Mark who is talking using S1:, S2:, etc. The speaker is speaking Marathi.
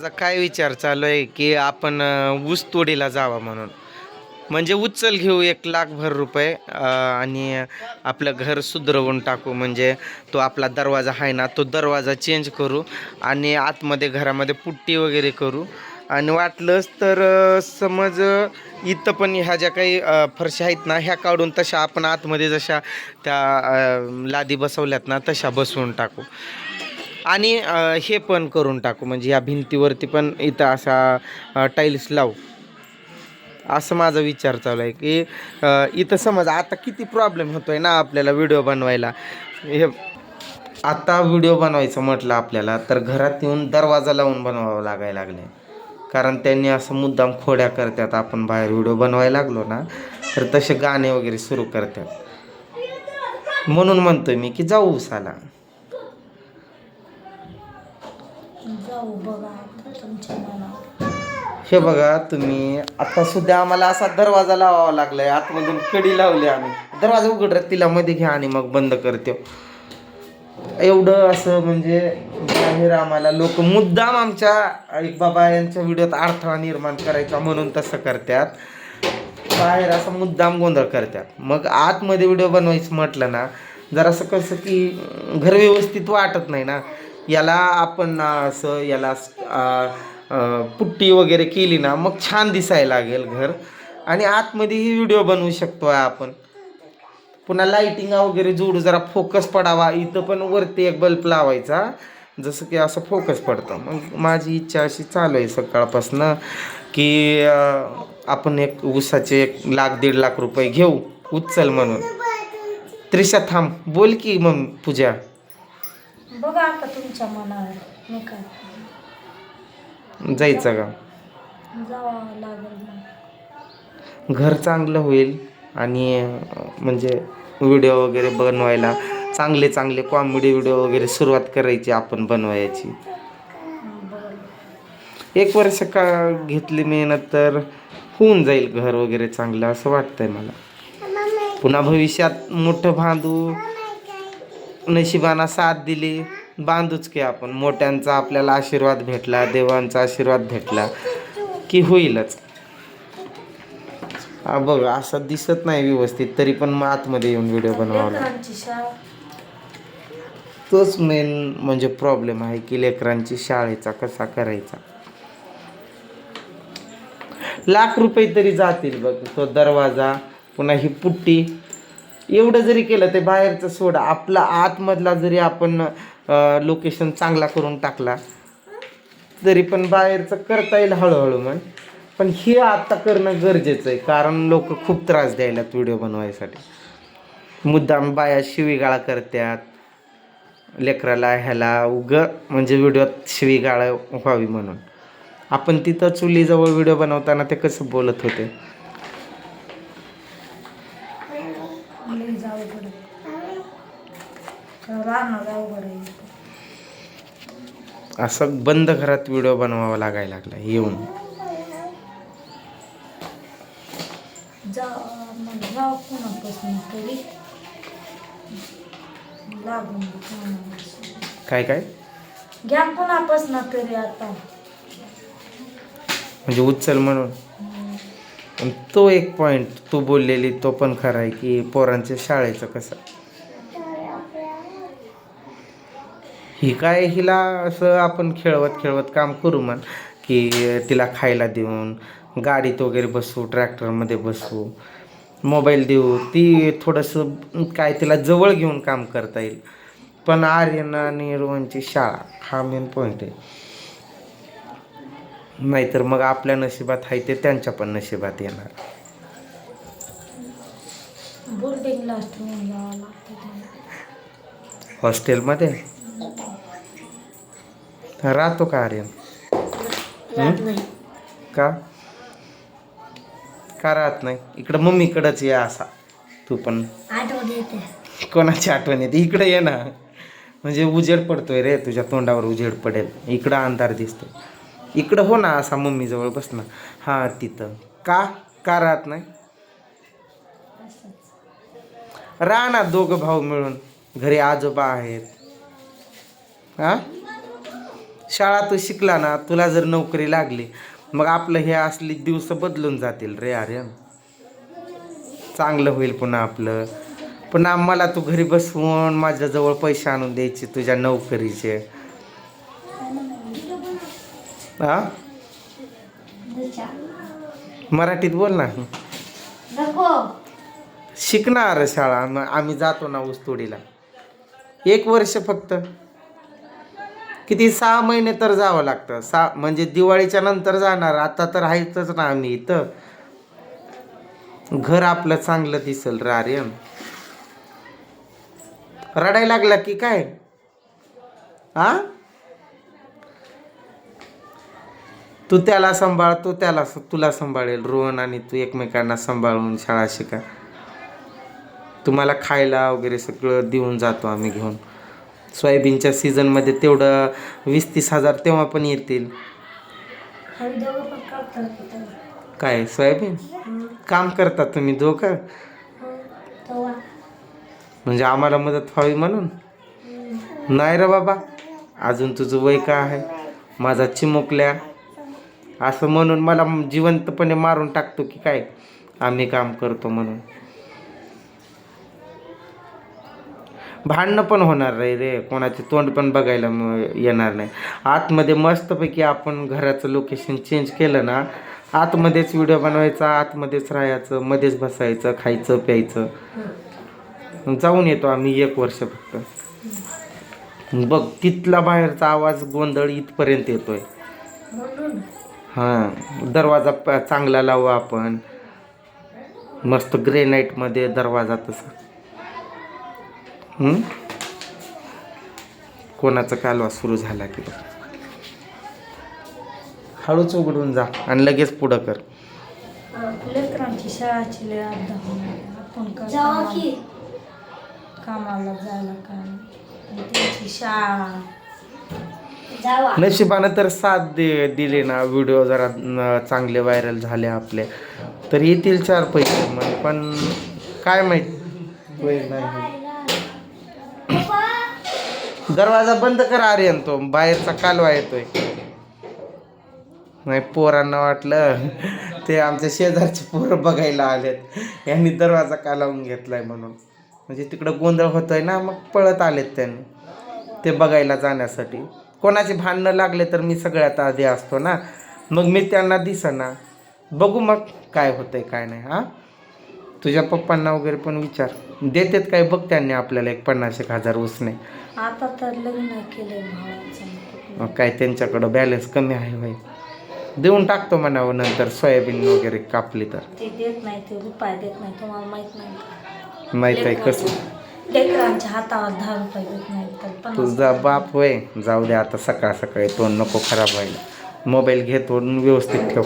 S1: माझा काय विचार चालू आहे की आपण ऊस तोडीला जावा म्हणून. म्हणजे उचल घेऊ एक लाखभर रुपये आणि आपलं घर सुधरवून टाकू. म्हणजे तो आपला दरवाजा आहे ना तो दरवाजा चेंज करू आणि आतमध्ये घरामध्ये पुट्टी वगैरे करू. आणि वाटलंच तर समज इथं पण ह्या ज्या काही फरशा आहेत ना ह्या काढून तशा आपण आतमध्ये जशा त्या लादी बसवल्यात ना तशा बसवून टाकू. आणि हे पण करून टाकू. म्हणजे या भिंतीवरती पण इथं असा टाईल्स लावू. असं माझा विचार चालू आहे की इथं समज आता किती प्रॉब्लेम होतो आहे ना आपल्याला व्हिडिओ बनवायला. हे आता व्हिडिओ बनवायचं म्हटलं आपल्याला तर घरात येऊन दरवाजा लावून बनवावं लागायला लागले कारण त्यांनी असं मुद्दाम खोड्या करतात आपण बाहेर व्हिडिओ बनवायला लागलो ना तर तसे गाणे वगैरे सुरू करतात. म्हणून म्हणतो मी की जाऊ उसाला
S2: तुमच्या मनावर
S1: हे बघा तुम्ही आता सुद्धा आम्हाला असा दरवाजा लावावा लागलाय. आतमधून कडी लावली आम्ही. दरवाजा उघडत तिला मध्ये घ्या आणि मग बंद करते. एवढं असं म्हणजे बाहेर आम्हाला. लोक मुद्दाम आमच्या एक बाबा यांच्या व्हिडिओत अडथळा निर्माण करायचा म्हणून तसं करतात. बाहेर असं मुद्दाम गोंधळ करतात. मग आतमध्ये व्हिडिओ बनवायचं म्हटलं ना जरासं कसं की घर व्यवस्थित वाटत नाही ना. याला आपण असं याला पुट्टी वगैरे केली ना मग छान दिसायला लागेल घर. आणि आतमध्येही व्हिडिओ बनवू शकतो आहे आपण. पुन्हा लाईटिंग वगैरे जोडू जरा फोकस पडावा. इथं पण वरती एक बल्ब लावायचा. जसं की असं फोकस पडतं. मग माझी इच्छा अशी चालू आहे सकाळपासनं की आपण एक ऊसाचे एक लाख दीड लाख रुपये घेऊ. उचल म्हणून. त्रिशा थांब. बोल की मग पूजा.
S2: बघा आता तुमच्या मनावर. मी काय
S1: जायचं का?
S2: जावं लागेल
S1: घर चांगलं होईल आणि अं, म्हणजे व्हिडिओ वगैरे बनवायला चांगले चांगले कॉमेडी व्हिडिओ वगैरे सुरुवात करायची आपण बनवायची. एक वर्ष का घेतली मेहनत तर होऊन जाईल घर वगैरे चांगलं असं वाटतंय मला. पुन्हा भविष्यात मोठं बांधू नशिबाना साथ दिली. बांधूच की आपण. मोठ्यांचा आपल्याला आशीर्वाद भेटला देवांचा आशीर्वाद भेटला की होईलच. हा बघ असं दिसत नाही व्यवस्थित तरी पण मग आतमध्ये येऊन व्हिडिओ बनवावा तोच मेन म्हणजे प्रॉब्लेम आहे की लेकरांची शाळेचा कसा करायचा. लाख रुपये तरी जातील बघ तो दरवाजा पुन्हा ही पुट्टी. एवढं जरी केलं ते बाहेरचं सोडा आपला आतमधला जरी आपण लोकेशन चांगला करून टाकला. तरी पण बाहेरचं करता येईल हळूहळू मग पण हे आत्ता करणं गरजेचं आहे कारण लोक खूप त्रास द्यायलात व्हिडिओ बनवायसाठी. मुद्दाम बाया शिवीगाळा करतात लेकराला ह्याला उग म्हणजे व्हिडिओत शिवीगाळा व्हावी म्हणून. आपण तिथं चुलीजवळ व्हिडिओ बनवताना ते कसं बोलत होते? असं बंद घरात व्हिडिओ बनवावा लागायला लागला येऊन.
S2: जा मग जाऊ कुणापासून तरी. लागून दे कोणाला.
S1: काय काय?
S2: घ्या कुणापासून तरी आता.
S1: म्हणजे उचल म्हणून. तो एक पॉईंट तू बोललेली तो पण खरा आहे की पोरांच्या शाळेचं कसं? ही काय हिला असं आपण खेळवत खेळवत काम करू म्हण की तिला खायला देऊन गाडीत वगैरे बसवू ट्रॅक्टरमध्ये बसवू मोबाईल देऊ ती थोडंसं काय तिला जवळ घेऊन काम करता येईल. पण आर्यन आणि रोहनची शाळा हा मेन पॉईंट आहे. नाहीतर मग आपल्या नशिबात आहे ते त्यांच्या पण नशिबात येणार. हॉस्टेलमध्ये? राहतो का आर्यन
S2: राहत नाही
S1: का? का राहत नाही? इकडं मम्मीकडंच ये असा. तू पण.
S2: आठवण येते.
S1: कोणाची आठवण येते? इकडे ये ना. म्हणजे उजेड पडतोय रे तुझ्या तोंडावर उजेड पडेल. इकडं अंधार दिसतोय. इकडं हो ना असा मम्मीजवळ बस ना. हां तिथं. का? का राहत नाही? राहा ना दोघं भाऊ मिळून. घरी आजोबा आहेत. हा? शाळा तू शिकला ना तुला जर नोकरी लागली मग आपलं हे असली दिवस बदलून जातील रे आर्यन चांगलं होईल पुन्हा आपलं. पुन्हा मला तू घरी बसवून माझ्याजवळ पैसे आणून द्यायचे तुझ्या नोकरीचे. हा? मराठीत बोल ना. शिकणार शाळा मग आम्ही जातो ना ऊसतोडीला एक वर्ष फक्त. किती सहा महिने तर जावं लागतं. सहा म्हणजे दिवाळीच्या नंतर जाणार. आता तर आहेतच ना आम्ही इथं. घर आपलं चांगलं दिसल रे आर्यन. रडायला लागला की काय? हा तू त्याला सांभाळ तू त्याला तुला सांभाळेल. रोहन आणि तू एकमेकांना सांभाळून शाळा शिका. तुम्हाला खायला वगैरे सगळं देऊन जातो आम्ही घेऊन. सोयाबीनच्या सीझनमध्ये तेवढं वीस तीस हजार तेव्हा पण येतील
S2: की.
S1: काय सोयाबीन. काम करता तुम्ही दोघं
S2: हो, तेव्हा.
S1: म्हणजे आम्हाला मदत व्हावी म्हणून. नाही रे बाबा अजून तुझं वय का आहे माझा चिमुकल्या असं म्हणून मला जिवंतपणे मारून टाकतो की काय आम्ही काम करतो म्हणून भांडणं पण होणार नाही रे. कोणाचे तोंड पण बघायला येणार नाही. आतमध्ये मस्तपैकी आपण घराचं लोकेशन चेंज केलं ना आतमध्येच व्हिडिओ बनवायचा आतमध्येच राहायचं मध्येच बसायचं खायचं प्यायचं. जाऊन येतो आम्ही एक वर्ष फक्त. बघ तिथला बाहेरचा आवाज गोंधळ इथपर्यंत येतोय. हां दरवाजा प- चांगला लावू आपण. मस्त ग्रेनाईटमध्ये दरवाजा तसा. कोणाचा कालवा सुरू झाला की बघ. हळूच उघडून जा आणि लगेच पुढं कर.
S2: लेकरांची शाळाची लय अर्धा होणार आपण का कामाला कामाला जायला काय? आणि त्यांची शाळा. जावा.
S1: नशिबानं तर साथ दे दिले ना. व्हिडिओ जरा चांगले व्हायरल झाले आपले. तर येतील चार पैसे मग पण काय माहीत? नाही. दरवाजा बंद कर आर्यन तो बाहेरचा कालवा येतोय. नाही पोरांना वाटलं ते आमच्या शेजारचे पोरं बघायला आलेत. यांनी दरवाजा कालावून घेतलाय म्हणून. म्हणजे तिकडं गोंधळ होतोय ना मग पळत आलेत त्यांनी ते बघायला जाण्यासाठी. कोणाचे भांडणं लागले तर मी सगळ्यात आधी असतो ना. मग मी त्यांना दिसना. बघू मग काय होतंय काय नाही हां? तुझ्या पप्पांना वगैरे पण विचार. देतेत काय बघ त्यांनी आपल्याला एक पन्नास एक हजार उसने.
S2: आता तर लग्न
S1: मग काय त्यांच्याकडं बॅलन्स कमी आहे भाई देऊन टाकतो म्हणावं नंतर सोयाबीन वगैरे कापली तर.
S2: ते देत नाही ते रुपये देत नाही तुम्हाला माहीत नाही का?
S1: माहीत आहे कसं?
S2: लेकरांच्या हातावर दहा रुपये देत नाही तर पन्नास
S1: तुझा बाप होय. जाऊ दे आता सकाळ सकाळी तोंड नको खराब व्हायला. मोबाईल घे तोडून व्यवस्थित ठेव.